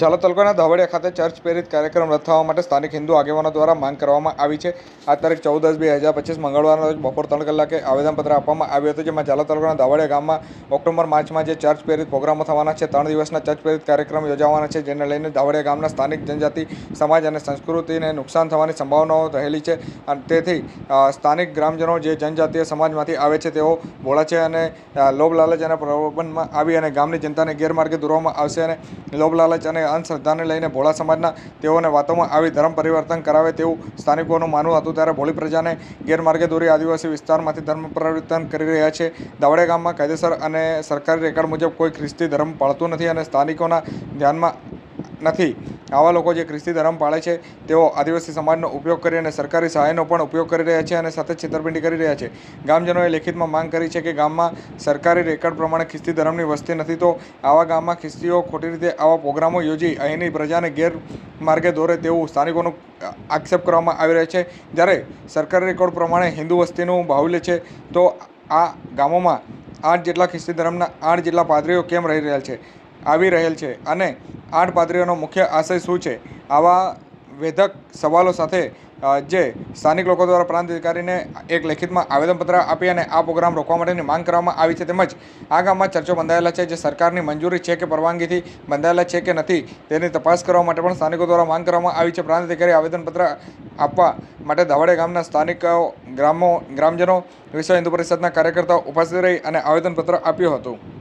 ઝાલોદ તાલુકાના ધાવડિયા ખાતે ચર્ચ પ્રેરિત કાર્યક્રમ રદ માટે સ્થાનિક હિન્દુ આગેવાનો દ્વારા માંગ કરવામાં આવી છે. આ તારીખ ચૌદ દસ બે હજાર પચીસ મંગળવારના રોજ બપોર ત્રણ કલાકે આવેદનપત્ર આપવામાં આવ્યું હતું, જેમાં ઝાલોદ તાલુકાના ધાવડિયા ગામમાં ઓક્ટોબર માર્ચમાં જે ચર્ચ પ્રેરિત પ્રોગ્રામો થવાના છે, ત્રણ દિવસના ચર્ચ પ્રેરિત કાર્યક્રમ યોજાવાના છે, જેને લઈને ધાવડિયા ગામના સ્થાનિક જનજાતિ, સમાજ અને સંસ્કૃતિને નુકસાન થવાની સંભાવનાઓ રહેલી છે. અને તેથી સ્થાનિક ગ્રામજનો જે જનજાતીય સમાજમાંથી આવે છે, તેઓ બોલા છે અને લોભ લાલચ અને પ્રલોભનમાં આવી અને ગામની જનતાને ગેરમાર્ગે દોરવામાં આવશે અને લોભ લાલચ અને અંધશ્રદ્ધાને લઈને ભોળા સમાજના તેઓને વાતોમાં આવી ધર્મ પરિવર્તન કરાવે તેવું સ્થાનિકોનું માનવું હતું. ત્યારે ભોળી પ્રજાને ગેરમાર્ગે દોરી આદિવાસી વિસ્તારમાંથી ધર્મ પરિવર્તન કરી રહ્યા છે. દાવડે ગામમાં કાયદેસર અને સરકારી રેકર્ડ મુજબ કોઈ ખ્રિસ્તી ધર્મ પાળતું નથી અને સ્થાનિકોના ધ્યાનમાં નથી. આવા લોકો જે ખ્રિસ્તી ધર્મ પાળે છે, તેઓ આદિવાસી સમાજનો ઉપયોગ કરી અને સરકારી સહાયનો પણ ઉપયોગ કરી રહ્યા છે અને સાથે છેતરપિંડી કરી રહ્યા છે. ગામજનોએ લેખિતમાં માંગ કરી છે કે ગામમાં સરકારી રેકર્ડ પ્રમાણે ખ્રિસ્તી ધર્મની વસ્તી નથી, તો આવા ગામમાં ખ્રિસ્તીઓ ખોટી રીતે આવા પ્રોગ્રામો યોજી અહીંની પ્રજાને ગેરમાર્ગે દોરે તેવું સ્થાનિકોનું આક્ષેપ કરવામાં આવી રહ્યો છે. જ્યારે સરકારી રેકોર્ડ પ્રમાણે હિન્દુ વસ્તીનું બાહુલ્ય છે, તો આ ગામોમાં આઠ જેટલા ખ્રિસ્તી ધર્મના આઠ જેટલા પાદરીઓ કેમ રહી રહ્યા છે? આવી રહેલ છે. અને આઠ પાદરીઓનો મુખ્ય આશય શું છે? આવા વેધક સવાલો સાથે જે સ્થાનિક લોકો દ્વારા પ્રાંત અધિકારીને એક લેખિતમાં આવેદનપત્ર આપી અને આ પ્રોગ્રામ રોકવા માટેની માંગ કરવામાં આવી છે તેમજ આ ગામમાં ચર્ચો બંધાયેલા છે જે સરકારની મંજૂરી છે કે પરવાનગીથી બંધાયેલા છે કે નથી તેની તપાસ કરવા માટે પણ સ્થાનિકો દ્વારા માંગ કરવામાં આવી છે. પ્રાંત અધિકારી આવેદનપત્ર આપવા માટે ધાવડે ગામના સ્થાનિક, ગ્રામો, ગ્રામજનો વિશ્વ હિન્દુ પરિષદના કાર્યકર્તાઓ ઉપસ્થિત રહી અને આવેદનપત્ર આપ્યું હતું.